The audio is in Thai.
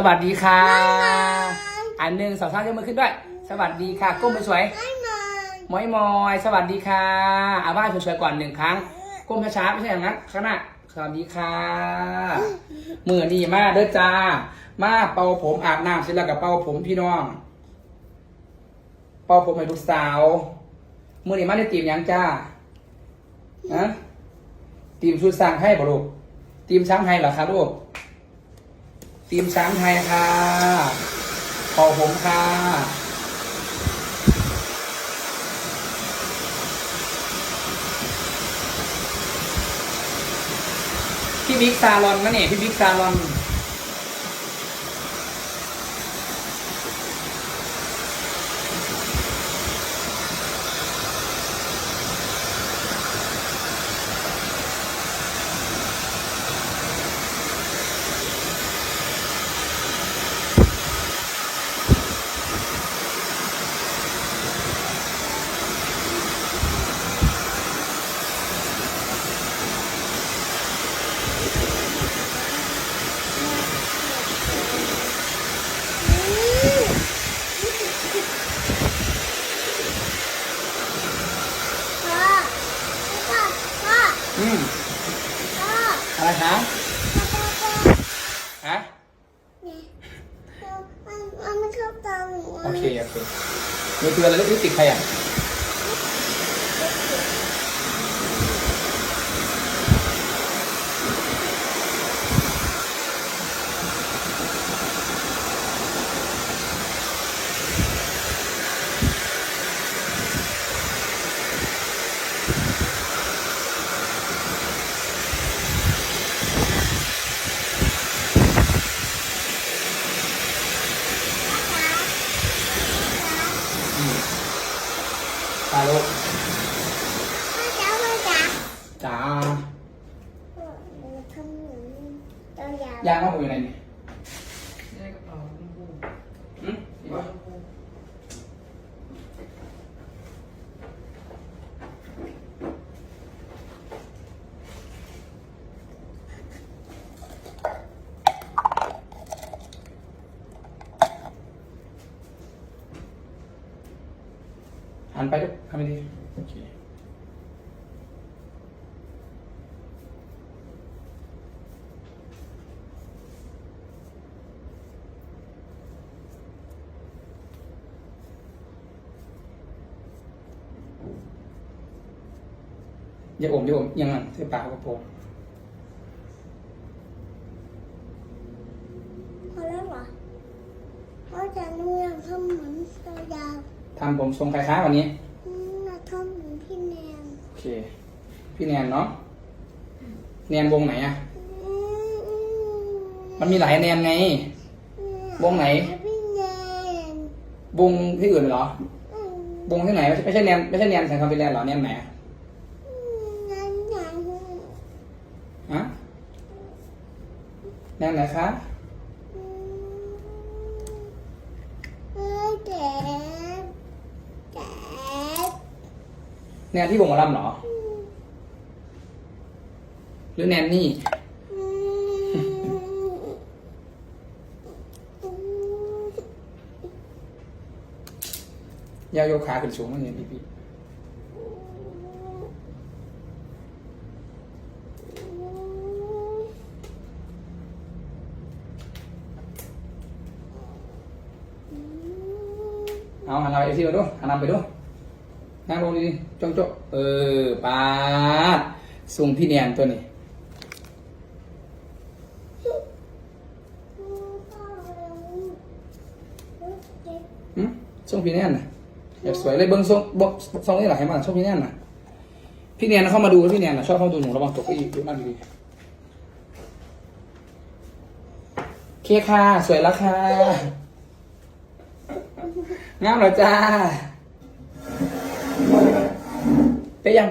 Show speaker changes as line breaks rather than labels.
สวัสดีค่ะ อันหนึ่งสองสามยกมือขึ้นด้วย สวัสดีค่ะ ก้มไปสวย
ไม่นอน
มอยมอยสวัสดีค่ะอาบ้านสวยๆก่อนหนึ่งครั้ง ก้มช้าๆไม่ใช่อย่างนั้นข้างหน้าสวัสดีค่ะมือนี่มาเด้อจ้า มาเป่าผมอาบน้ำเสร็จแล้วกับเป่าผมพี่น้อง เป่าผมให้ลูกสาวมือนี่มาได้ตีมหยังจ้าฮะตีมชุดสร้างให้บ่ลูกตีมช้างไทยเหรอคะลูก ตีมช้างไทยค่ะเป่าผมค่ะพี่บิ๊กซาลอนนะเนี่ยพี่บิ๊กซาลอน
พ่อพ่อพ่อ
อืม
พ่อ
อะไรคะ
พ่อพ่อ
ฮะ
เนี่ยมันมันไม่ชอบตาม
โอเคโอเคมีตัวอะไรลิปสติกใครอะ อืม ตาลูก
พ่อจ๋าพ่อจ๋า
จ๋า
ทำเหมือนตัวยาว
ย่างว่าผมอยู่ไหนนี่
ในกระเป๋าชมพู
อืมนี่วะ
ชมพู
หันไปดูทำไปดีโอเคอย่าอมอย่าอมยังไงใส่ปากกระโปรง
พอแล้วเหรอพ่อจ๋าหนูอยากทำเหมือนตัวยาว
ทำผมทรงคล้ายๆวันนี้
อืมอยากทำเหมือนพี่แนน
โอเค พี่แนนเนาะแนนวงไหนอะ
อืมอื
มันมีหลายแนนไง วงไหน
พี่แนน
วงที่อื่นเหรอ
อืม
วงที่ไหนไม่ใช่ไม่ใช่แนนไม่ใช่แนนแสงคำเป็นแนนเหรอแนนไหนอะ
นั่นนั่น
ฮะแนนไหนคะ
เอ้ยเด็กเด็ก
แนนที่วงหมอลำเหรอ หรือแนนนี่ ยาวโยขาขึ้นสูงมันเนี่ยพี่พี่เอาหันเราไปที่มาดูหันนำไปดู นั่งลงดีๆจ้องโจ๊ะเออปาดส่งพี่แนนตัวนี้หึส่งพี่แนนน่ะแบบสวยเลยเบิ้งส่งบอกส่งนี่หรอให้มาส่งพี่แนนน่ะพี่แนนเข้ามาดูพี่แนนน่ะชอบเข้ามาดูหนูระวังตกไปอีกดูนั่งดีๆโอเคค่ะ สวยแล้วค่ะงามเหรอจ้า ไปยัง